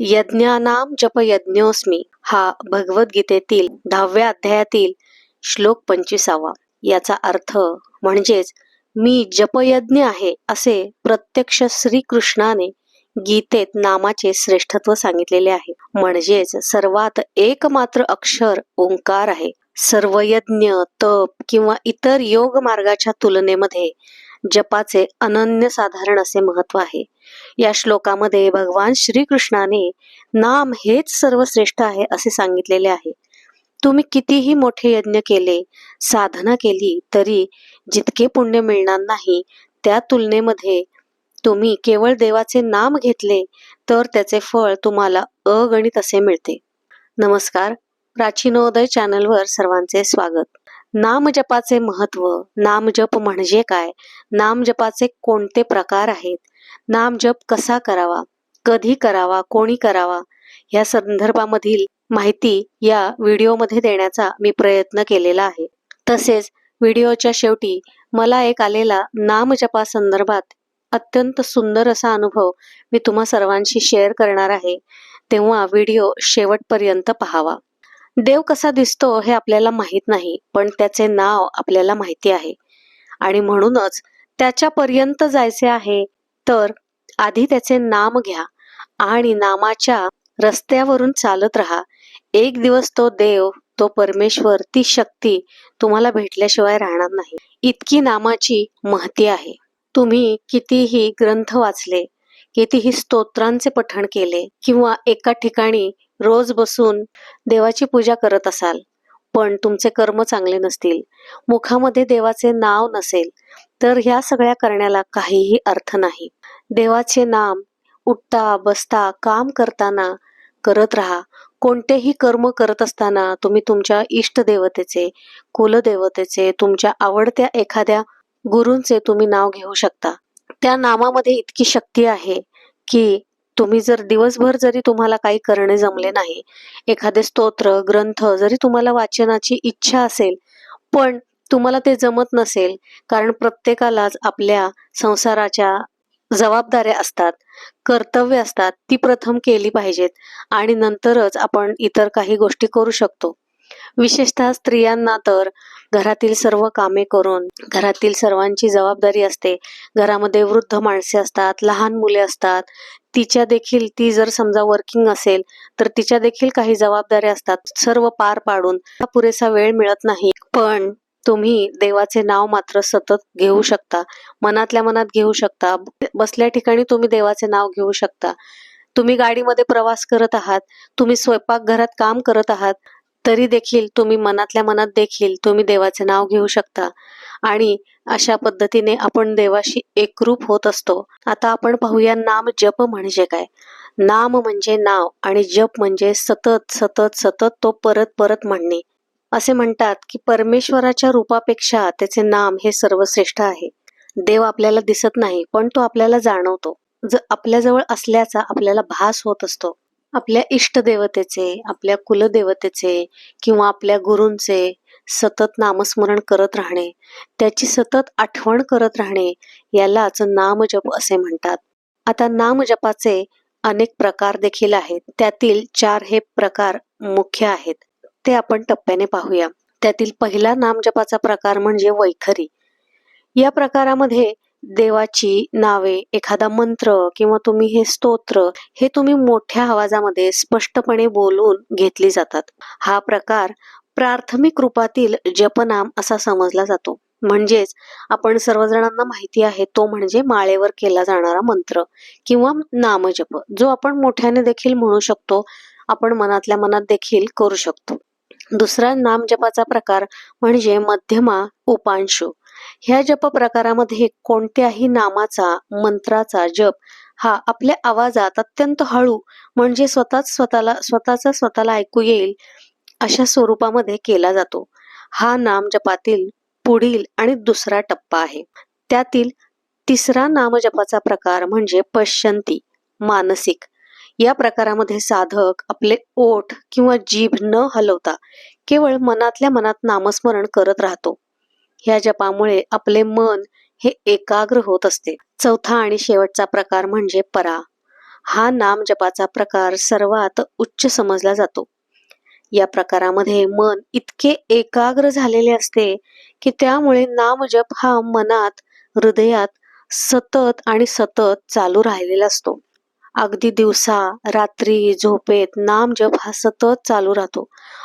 यज्ञानाम जपयज्ञोस्मी हा भगवद्गीतेतील दहाव्या अध्यायातील श्लोक पंचवीसावा. याचा अर्थ म्हणजेच मी जपयज्ञ आहे असे प्रत्यक्ष श्रीकृष्णाने गीतेत नामाचे श्रेष्ठत्व सांगितलेले आहे. म्हणजेच सर्वात एकमात्र अक्षर ओंकार आहे. सर्व यज्ञ तप किंवा इतर योग मार्गाच्या तुलनेमध्ये जपाचे अनन्य साधारण असे महत्त्व आहे. या श्लोकामध्ये भगवान श्रीकृष्णाने नाम हेच सर्वश्रेष्ठ आहे असे सांगितलेले आहे. तुम्ही कितीही मोठे यज्ञ केले साधना केली तरी जितके पुण्य मिळणार नाही त्या तुलनेमध्ये तुम्ही केवळ देवाचे नाम घेतले तर त्याचे फळ तुम्हाला अगणित असे मिळते. नमस्कार. प्राचीनोदय चॅनलवर सर्वांचे स्वागत. नामजपाचे महत्त्व नामजप म्हणजे काय? नामजपाचे कोणते प्रकार आहेत? नामजप कसा करावा? कधी करावा? कोणी करावा? या संदर्भामधील माहिती या व्हिडिओमध्ये देण्याचा मी प्रयत्न केलेला आहे. तसेच व्हिडिओच्या शेवटी मला एक आलेला नामजपा संदर्भात अत्यंत सुंदर असा अनुभव मी तुम्हा सर्वांशी शेअर करणार आहे. तेव्हा व्हिडिओ शेवटपर्यंत पहावा. देव कसा दिसतो हे आपल्याला माहीत नाही पण त्याचे नाव आपल्याला माहिती आहे. आणि म्हणूनच त्याच्यापर्यंत जायचे आहे तर आधी त्याचे नाम घ्या आणि नामाच्या रस्त्यावरून चालत राहा. एक दिवस तो देव तो परमेश्वर ती शक्ती तुम्हाला भेटल्याशिवाय राहणार नाही. इतकी नामाची महती आहे. तुम्ही कितीही ग्रंथ वाचले कितीही स्तोत्रांचे पठण केले किंवा एका ठिकाणी रोज बसून देवाची पूजा करत असाल पण तुमचे कर्म चांगले नसतील मुखामध्ये देवाचे नाव नसेल तर ह्या सगळ्या करण्याला काहीही अर्थ नाही. देवाचे नाम उठता बसता काम करताना करत राहा. कोणतेही कर्म करत असताना तुम्ही तुमच्या इष्टदेवतेचे कुलदेवतेचे तुमच्या आवडत्या एखाद्या गुरूंचे तुम्ही नाव घेऊ शकता. त्या नामामध्ये इतकी शक्ती आहे की तुम्ही जर दिवसभर जरी तुम्हाला काही करणे जमले नाही एखादे स्तोत्र ग्रंथ जरी तुम्हाला वाचनाची इच्छा असेल पण तुम्हाला ते जमत नसेल कारण प्रत्येकालाच आपल्या संसाराच्या जबाबदाऱ्या असतात कर्तव्य असतात ती प्रथम केली पाहिजेत आणि नंतरच आपण इतर काही गोष्टी करू शकतो. विशेषतः स्त्रियांना तर घरातील सर्व कामे करून घरातील सर्वांची जबाबदारी असते. घरामध्ये वृद्ध माणसे असतात लहान मुले असतात. तिच्या देखील ती जर समजा वर्किंग असेल तर तिच्या देखील काही जबाबदाऱ्या असतात. सर्व पार पाडून पुरेसा वेळ मिळत नाही. पण तुम्ही देवाचे नाव मात्र सतत घेऊ शकता. मनातल्या मनात घेऊ शकता. बसल्या ठिकाणी तुम्ही देवाचे नाव घेऊ शकता. तुम्ही गाडीमध्ये प्रवास करत आहात. तुम्ही स्वयंपाकघरात काम करत आहात. तरी देखील तुम्ही मनातल्या मनात देखील तुम्ही देवाचे नाव घेऊ शकता. आणि अशा पद्धतीने आपण देवाशी एकरूप होत असतो. आता आपण पाहूया नाम जप म्हणजे काय? नाम म्हणजे नाव आणि जप म्हणजे सतत सतत सतत तो परत परत म्हणणे. असे म्हणतात की परमेश्वराच्या रूपापेक्षा त्याचे नाम हे सर्वश्रेष्ठ आहे. देव आपल्याला दिसत नाही पण तो आपल्याला जाणवतो. जर आपल्याजवळ असल्याचा आपल्याला भास होत असतो. आपल्या इष्टदेवतेचे आपल्या कुलदेवतेचे किंवा आपल्या गुरूंचे सतत नामस्मरण करत राहणे त्याची सतत आठवण करत राहणे यालाच नामजप असे म्हणतात. आता नामजपाचे अनेक प्रकार देखील आहेत. त्यातील चार हे प्रकार मुख्य आहेत. ते आपण टप्प्याने पाहूया. त्यातील पहिला नामजपाचा प्रकार म्हणजे वैखरी. या प्रकारामध्ये देवाची नावे एखादा मंत्र किंवा तुम्ही हे स्तोत्र हे तुम्ही मोठ्या आवाजामध्ये स्पष्टपणे बोलून घेतली जातात. हा प्रकार प्राथमिक रूपातील जपनाम असा समजला जातो. म्हणजेच आपण सर्वजणांना माहिती आहे तो म्हणजे माळेवर केला जाणारा मंत्र किंवा नामजप जो आपण मोठ्याने देखील म्हणू शकतो आपण मनातल्या मनात देखील करू शकतो. दुसरा नामजपाचा प्रकार म्हणजे मध्यमा उपांशू. ह्या जप प्रकारामध्ये कोणत्याही नामाचा मंत्राचा जप हा आपल्या आवाजात अत्यंत हळू म्हणजे स्वतःच स्वतःला स्वतःचा स्वतःला ऐकू येईल अशा स्वरूपामध्ये केला जातो. हा नाम जपातील पुढील आणि दुसरा टप्पा आहे. त्यातील तिसरा नामजपाचा प्रकार म्हणजे पश्चंती मानसिक. या प्रकारामध्ये साधक आपले ओठ किंवा जीभ न हलवता केवळ मनातल्या मनात नामस्मरण करत राहतो. ह्या जपामुळे आपले मन हे एकाग्र होत असते. चौथा आणि शेवटचा प्रकार म्हणजे परा. हा नाम जपाचा प्रकार सर्वात उच्च समजला जातो. या प्रकारामध्ये मन इतके एकाग्र झालेले असते की त्यामुळे नामजप हा मनात हृदयात सतत आणि सतत चालू राहिलेला असतो. अगदी दिवसा रात्री झोपेत नामजप हा सतत चालू राहतो.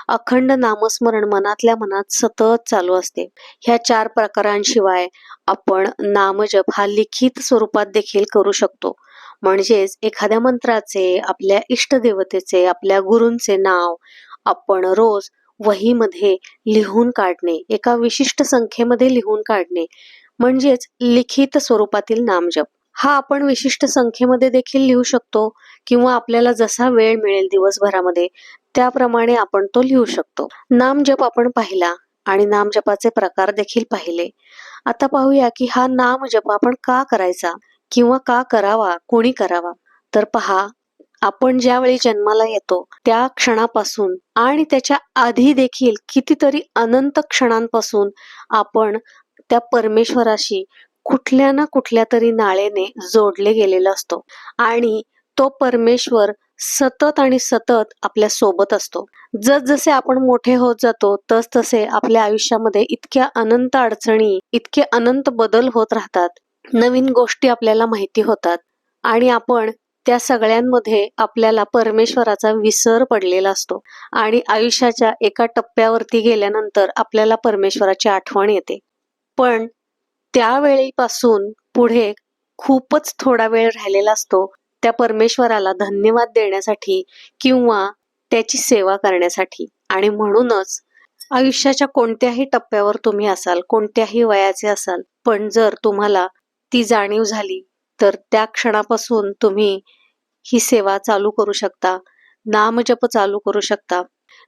अखंड नामस्मरण मनातल्या मनात सतत चालू असते. ह्या चार प्रकारांशिवाय आपण नामजप हा लिखित स्वरूपात देखील करू शकतो. म्हणजेच एखाद्या मंत्राचे आपल्या इष्टदेवतेचे आपल्या गुरूंचे नाव आपण रोज वहीमध्ये लिहून काढणे एका विशिष्ट संख्येमध्ये लिहून काढणे. म्हणजेच लिखित स्वरूपातील नामजप. हा आपण विशिष्ट संख्येमध्ये देखील लिहू शकतो किंवा आपल्याला जसा वेळ मिळेल दिवसभरामध्ये त्याप्रमाणे आपण तो लिहू शकतो. नामजप आपण पाहिला आणि नामजपाचे प्रकार देखील पाहिले. आता पाहूया की हा नामजप आपण का करायचा किंवा का करावा कोणी करावा? तर पहा आपण ज्यावेळी जन्माला येतो त्या क्षणापासून आणि त्याच्या आधी देखील कितीतरी अनंत क्षणांपासून आपण त्या परमेश्वराशी कुठल्या ना कुठल्या तरी नाळेने जोडले गेलेला असतो. आणि तो परमेश्वर सतत आणि सतत आपल्यासोबत असतो. जसजसे आपण मोठे होत जातो तस तसे आपल्या आयुष्यामध्ये इतक्या अनंत अडचणी इतके अनंत बदल होत राहतात. नवीन गोष्टी आपल्याला माहिती होतात. आणि आपण त्या सगळ्यांमध्ये आपल्याला परमेश्वराचा विसर पडलेला असतो. आणि आयुष्याच्या एका टप्प्यावरती गेल्यानंतर आपल्याला परमेश्वराची आठवण येते. पण त्यावेळीपासून पुढे खूपच थोडा वेळ राहिलेला असतो त्या परमेश्वराला धन्यवाद देण्यासाठी किंवा त्याची सेवा करण्यासाठी. आणि म्हणूनच आयुष्याच्या कोणत्याही टप्प्यावर तुम्ही असाल कोणत्याही वयाचे असाल पण जर तुम्हाला ती जाणीव झाली तर त्या क्षणापासून तुम्ही ही सेवा चालू करू शकता नामजप चालू करू शकता.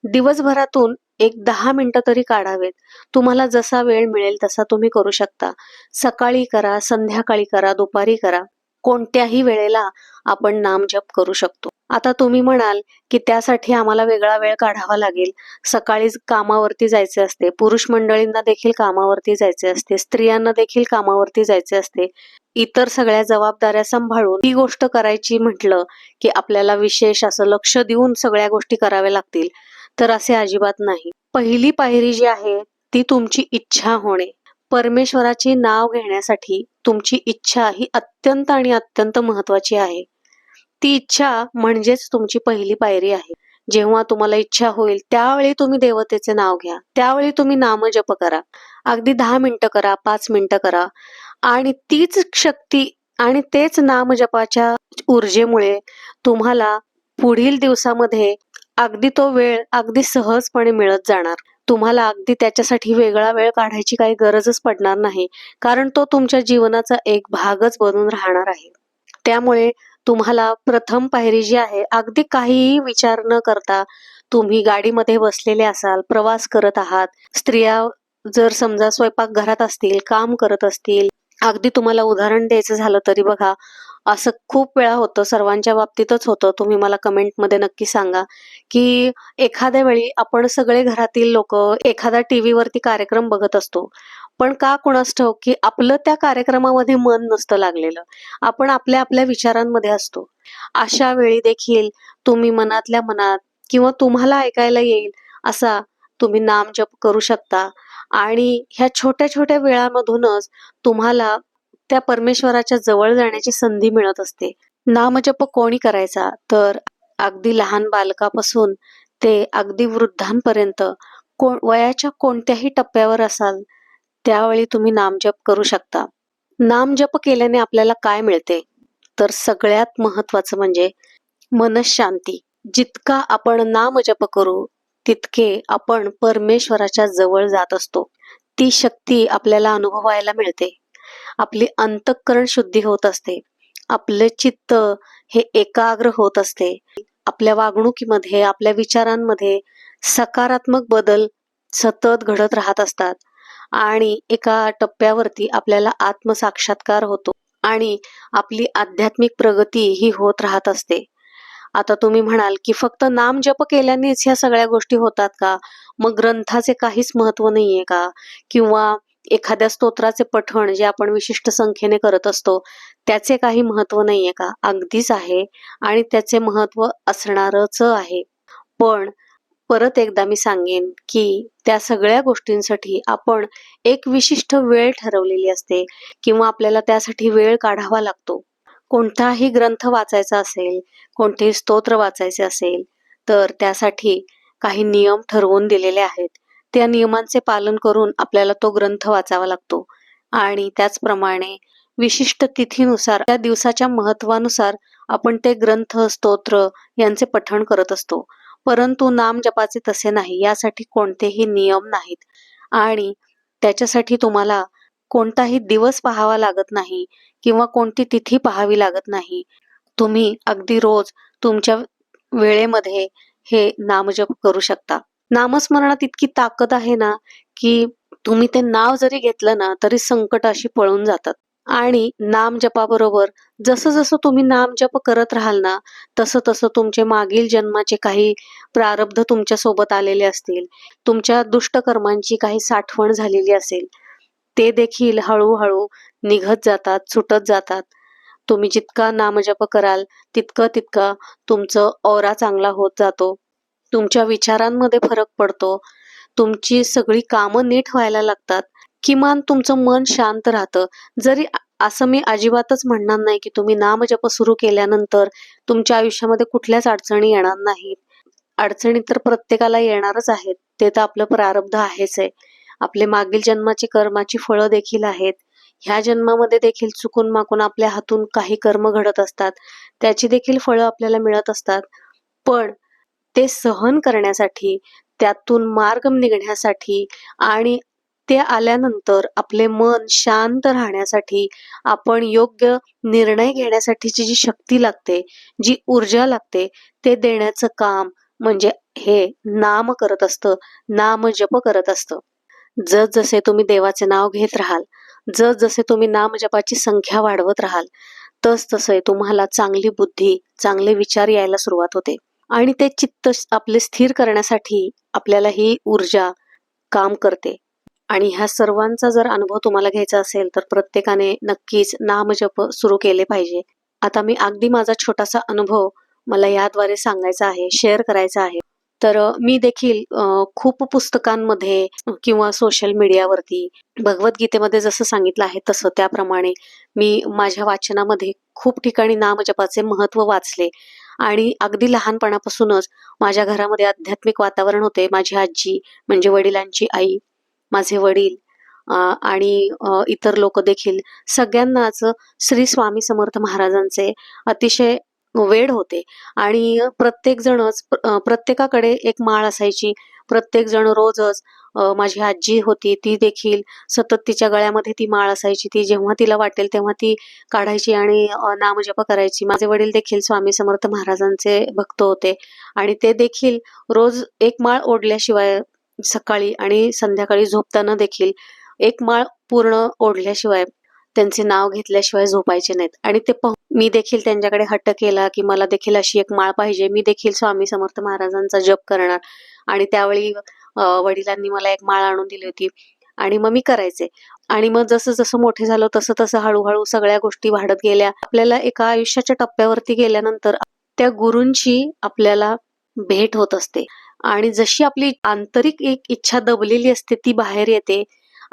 दिवसभरातून एक दहा मिनिटं तरी काढावेत. तुम्हाला जसा वेळ मिळेल तसा तुम्ही करू शकता. सकाळी करा संध्याकाळी करा दुपारी करा. कोणत्याही वेळेला आपण नामजप करू शकतो. आता तुम्ही म्हणाल की त्यासाठी आम्हाला वेगळा वेळ काढावा लागेल. सकाळी कामावरती जायचे असते. पुरुष मंडळींना देखील कामावरती जायचे असते. स्त्रियांना देखील कामावरती जायचे असते. इतर सगळ्या जबाबदाऱ्या सांभाळून ही गोष्ट करायची म्हटलं की आपल्याला विशेष असं लक्ष देऊन सगळ्या गोष्टी कराव्या लागतील. तर असे अजिबात नाही. पहिली पायरी जी आहे ती तुमची इच्छा होणे. परमेश्वराचे नाव घेण्यासाठी तुमची इच्छा ही अत्यंत आणि अत्यंत महत्वाची आहे. ती इच्छा म्हणजेच तुमची पहिली पायरी आहे. जेव्हा तुम्हाला इच्छा होईल त्यावेळी तुम्ही देवतेचे नाव घ्या. त्यावेळी तुम्ही नामजप करा. अगदी दहा मिनिटं करा पाच मिनिटं करा. आणि तीच शक्ती आणि तेच नामजपाच्या ऊर्जेमुळे तुम्हाला पुढील दिवसामध्ये अगदी तो वेळ अगदी सहजपणे मिळत जाणार. तुम्हाला अगदी त्याच्यासाठी वेगळा वेळ काढायची काही गरजच पडणार नाही कारण तो तुमच्या जीवनाचा एक भागच बनून राहणार आहे. त्यामुळे तुम्हाला प्रथम पायरी जी आहे अगदी काहीही विचार न करता तुम्ही गाडीमध्ये बसलेले असाल प्रवास करत आहात स्त्रिया जर समजा स्वयंपाक घरात असतील काम करत असतील अगदी तुम्हाला उदाहरण द्यायचं झालं तरी बघा असं खूप वेळा होतं सर्वांच्या बाबतीतच होतं. तुम्ही मला कमेंटमध्ये नक्की सांगा की एखाद्या वेळी आपण सगळे घरातील लोक एखादा टी वरती कार्यक्रम बघत असतो पण का कोणास ठाऊक की आपलं त्या कार्यक्रमामध्ये मन नसतं लागलेलं. आपण आपल्या आपल्या विचारांमध्ये असतो. अशा वेळी देखील तुम्ही मनातल्या मनात किंवा तुम्हाला ऐकायला येईल असा तुम्ही नाम जप करू शकता. आणि ह्या छोट्या छोट्या वेळामधूनच तुम्हाला त्या परमेश्वराच्या जवळ जाण्याची संधी मिळत असते. नामजप कोणी करायचा? तर अगदी लहान बालकापासून ते अगदी वृद्धांपर्यंत को वयाच्या कोणत्याही टप्प्यावर असाल त्यावेळी तुम्ही नामजप करू शकता. नामजप केल्याने आपल्याला काय मिळते? तर सगळ्यात महत्वाचं म्हणजे मनशांती. जितका आपण नामजप करू तितके आपण परमेश्वराच्या जवळ जात असतो. ती शक्ती आपल्याला अनुभवायला मिळते. आपली अंतःकरण शुद्धी होत असते. आपले चित्त हे एकाग्र होत असते. आपल्या वागणुकीमध्ये आपल्या विचारांमध्ये सकारात्मक बदल सतत घडत राहत असतात आणि एका टप्प्यावरती आपल्याला आत्मसाक्षात्कार होतो आणि आपली आध्यात्मिक प्रगती ही होत राहत असते. आता तुम्ही म्हणाल की फक्त नाम जप केल्यानेच ह्या सगळ्या गोष्टी होतात का? मग ग्रंथाचे काहीच महत्त्व नाहीये का? किंवा एखाद्या स्तोत्राचे पठण जे आपण विशिष्ट संख्येने करत असतो त्याचे काही महत्त्व नाहीये का? अगदीच आहे आणि त्याचे महत्त्व असणारच आहे. पण परत एकदा मी सांगेन की त्या सगळ्या गोष्टींसाठी आपण एक विशिष्ट वेळ ठरवलेली असते किंवा आपल्याला त्यासाठी वेळ काढावा लागतो. कोणताही ग्रंथ वाचायचा असेल कोणतेही स्तोत्र वाचायचे असेल तर त्यासाठी काही नियम ठरवून दिलेले आहेत. त्या नियमांचे पालन करून आपल्याला तो ग्रंथ वाचावा लागतो. आणि त्याचप्रमाणे विशिष्ट तिथीनुसार त्या दिवसाच्या महत्वानुसार आपण ते ग्रंथ स्तोत्र यांचे पठण करत असतो. परंतु नाम जपाचे तसे नाही यासाठी कोणतेही नियम नाहीत. आणि त्याच्यासाठी तुम्हाला कोणताही दिवस पाहावा लागत नाही किंवा कोणती तिथी पाहावी लागत नाही. तुम्ही अगदी रोज तुमच्या वेळेमध्ये हे नामजप करू शकता. नामस्मरणात इतकी ताकद आहे ना की तुम्ही ते नाव जरी घेतलं ना तरी संकट अशी पळून जातात. आणि नाम जपाबरोबर जसं जसं तुम्ही नाम जप करत राहाल ना तसं तसं तुमचे मागील जन्माचे काही प्रारब्ध तुमच्यासोबत आलेले असतील. तुमच्या दुष्टकर्मांची काही साठवण झालेली असेल. ते देखील हळूहळू निघत जातात सुटत जातात. तुम्ही जितका नामजप कराल तितकं तितका तुमचं औरा चांगला होत जातो. तुमच्या विचारांमध्ये फरक पडतो. तुमची सगळी कामं नीट व्हायला लागतात. किमान तुमचं मन शांत राहतं. जरी असं मी अजिबातच म्हणणार नाही की तुम्ही नामजप सुरू केल्यानंतर तुमच्या आयुष्यामध्ये कुठल्याच अडचणी येणार नाहीत. अडचणी तर प्रत्येकाला येणारच आहेत. ते तर आपलं प्रारब्ध आहेच आहे. आपले मागील जन्माची कर्माची फळं देखील आहेत. ह्या जन्मामध्ये देखील चुकून माकून आपल्या हातून काही कर्म घडत असतात. त्याची देखील फळं आपल्याला मिळत असतात. पण ते सहन करण्यासाठी त्यातून मार्ग निघण्यासाठी आणि ते आल्यानंतर आपले मन शांत राहण्यासाठी आपण योग्य निर्णय घेण्यासाठीची जी शक्ती लागते जी ऊर्जा लागते ते देण्याचं काम म्हणजे हे नाम करत असतं. नाम जप करत असतं. जस जसे तुम्ही देवाचे नाव घेत राहाल जस जसे तुम्ही नामजपाची संख्या वाढवत राहाल तस तसे तुम्हाला चांगली बुद्धी चांगले विचार यायला सुरुवात होते. आणि ते चित्त आपले स्थिर करण्यासाठी आपल्याला ही ऊर्जा काम करते. आणि ह्या सर्वांचा जर अनुभव तुम्हाला घ्यायचा असेल तर प्रत्येकाने नक्कीच नामजप सुरू केले पाहिजे. आता मी अगदी माझा छोटासा अनुभव मला याद्वारे सांगायचा आहे शेअर करायचा आहे. तर मी देखील खूप पुस्तकांमध्ये किंवा सोशल मीडियावरती भगवद्गीतेमध्ये जसं सांगितलं आहे तसं त्याप्रमाणे मी माझ्या वाचनामध्ये खूप ठिकाणी नामजपाचे महत्त्व वाचले. आणि अगदी लहानपणापासूनच माझ्या घरामध्ये आध्यात्मिक वातावरण होते. माझी आजी म्हणजे वडिलांची आई माझे वडील आणि इतर लोक देखील सगळ्यांनाच श्री स्वामी समर्थ महाराजांचे अतिशय वेड होते. आणि प्रत्येक जणच प्रत्येकाकडे एक माळ असायची. प्रत्येक जण रोजच माझी आजी होती ती देखील सतत तिच्या गळ्यामध्ये ती माळ असायची. ती जेव्हा तिला वाटेल तेव्हा ती काढायची आणि नामजप करायची. माझे वडील देखील स्वामी समर्थ महाराजांचे भक्त होते. आणि ते देखील रोज एक माळ ओढल्याशिवाय सकाळी आणि संध्याकाळी झोपताना देखील एक माळ पूर्ण ओढल्याशिवाय त्यांचे नाव घेतल्याशिवाय झोपायचे नाहीत. आणि ते मी देखील त्यांच्याकडे हट्ट केला की मला देखील अशी एक माळ पाहिजे. मी देखील स्वामी समर्थ महाराजांचा जप करणार. आणि त्यावेळी वडिलांनी मला एक माळ आणून दिली होती. आणि मग मी करायचे. आणि मग जसं जसं मोठे झालो तसं तसं हळूहळू सगळ्या गोष्टी वाढत गेल्या. आपल्याला एका आयुष्याच्या टप्प्यावरती गेल्यानंतर त्या गुरूंची आपल्याला भेट होत असते. आणि जशी आपली आंतरिक एक इच्छा दबलेली असते ती बाहेर येते.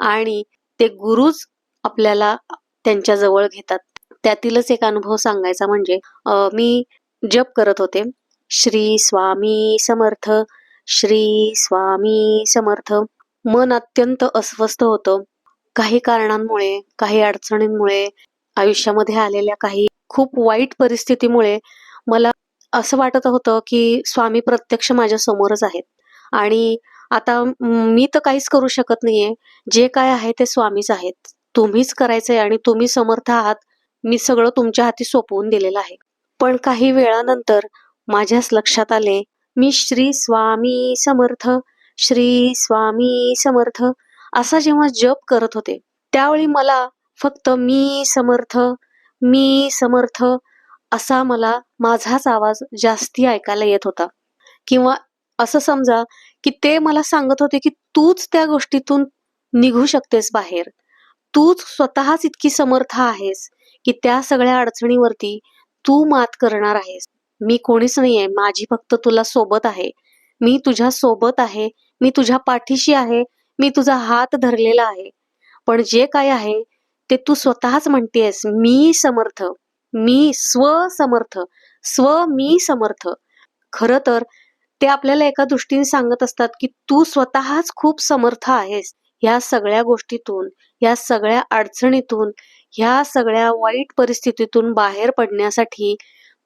आणि ते गुरुच आपल्याला त्यांच्या जवळ घेतात. त्यातीलच एक अनुभव सांगायचा म्हणजे मी जप करत होते. श्री स्वामी समर्थ श्री स्वामी समर्थ. मन अत्यंत अस्वस्थ होतं. काही कारणांमुळे काही अडचणींमुळे आयुष्यामध्ये आलेल्या काही खूप वाईट परिस्थितीमुळे मला असं वाटत होतं की स्वामी प्रत्यक्ष माझ्या समोरच आहेत. आणि आता मी तर काहीच करू शकत नाहीये. जे काय आहे ते स्वामीच आहेत. तुम्हीच करायचंय आणि तुम्ही समर्थ आहात मी सगळं तुमच्या हाती सोपवून दिलेलं आहे. पण काही वेळानंतर माझ्याच लक्षात आले मी श्री स्वामी समर्थ श्री स्वामी समर्थ असा जेव्हा जप करत होते त्यावेळी मला फक्त मी समर्थ मी समर्थ असा मला माझाच आवाज जास्ती ऐकायला येत होता. किंवा असं समजा की ते मला सांगत होते की तूच त्या गोष्टीतून निघू शकतेस बाहेर. तूच स्वतःच इतकी समर्थ आहेस की त्या सगळ्या अडचणीवरती तू मात करणार आहेस. मी कोणीच नाहीये माझी फक्त तुला सोबत आहे. मी तुझ्या सोबत आहे मी तुझ्या पाठीशी आहे मी तुझा हात धरलेला आहे. पण जे काय आहे ते तू स्वतःच म्हणतेस मी समर्थ मी स्वसमर्थ स्व मी समर्थ. खर तर ते आपल्याला एका दृष्टीने सांगत असतात की तू स्वतःच खूप समर्थ आहेस. ह्या सगळ्या गोष्टीतून या सगळ्या अडचणीतून ह्या सगळ्या वाईट परिस्थितीतून बाहेर पडण्यासाठी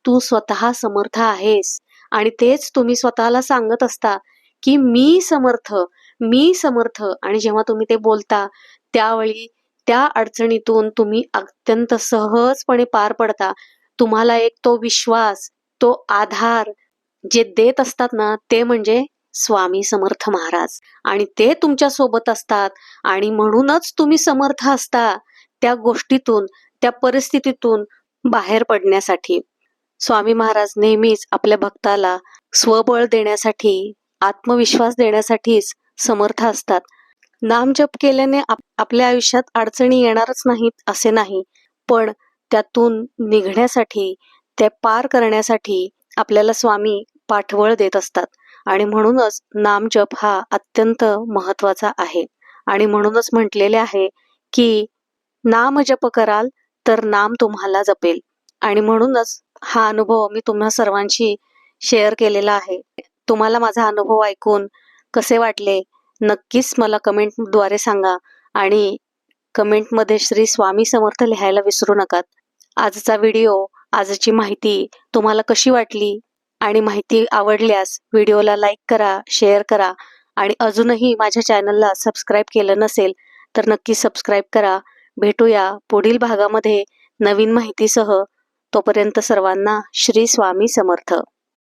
तू स्वतः समर्थ आहेस. आणि तेच तुम्ही स्वतःला सांगत असता की मी समर्थ मी समर्थ. आणि जेव्हा तुम्ही ते बोलता त्यावेळी त्या अडचणीतून तुम्ही अत्यंत सहजपणे पार पडता. तुम्हाला एक तो विश्वास तो आधार जे देत असतात ना ते म्हणजे स्वामी समर्थ महाराज. आणि ते तुमच्यासोबत असतात. आणि म्हणूनच तुम्ही समर्थ असता त्या गोष्टीतून त्या परिस्थितीतून बाहेर पडण्यासाठी. स्वामी महाराज नेहमीच आपल्या भक्ताला स्वबळ देण्यासाठी आत्मविश्वास देण्यासाठीच समर्थ असतात. नाम जप केल्याने आप आपल्या आयुष्यात अडचणी येणारच नाहीत असे नाही. पण त्यातून निघण्यासाठी ते पार करण्यासाठी आपल्याला स्वामी पाठबळ देत असतात. आणि म्हणूनच नामजप हा अत्यंत महत्त्वाचा आहे. आणि म्हणूनच म्हटलेले आहे की नाम जप कराल तर नाम तुम्हाला जपेल. आणि म्हणूनच हा अनुभव मी तुम्हा सर्वांशी शेअर केलेला आहे. तुम्हाला माझा अनुभव ऐकून कसे वाटले? नक्कीच मला कमेंटद्वारे सांगा आणि कमेंटमध्ये श्री स्वामी समर्थ लिहायला विसरू नका. आजचा व्हिडिओ आजची माहिती तुम्हाला कशी वाटली? आणि माहिती आवडल्यास व्हिडिओला लाईक करा शेअर करा आणि अजूनही माझ्या चॅनलला सबस्क्राईब केलं नसेल तर नक्की सबस्क्राईब करा. भेटूया पुढील भागामध्ये नवीन माहितीसह. तोपर्यंत सर्वांना श्री स्वामी समर्थ.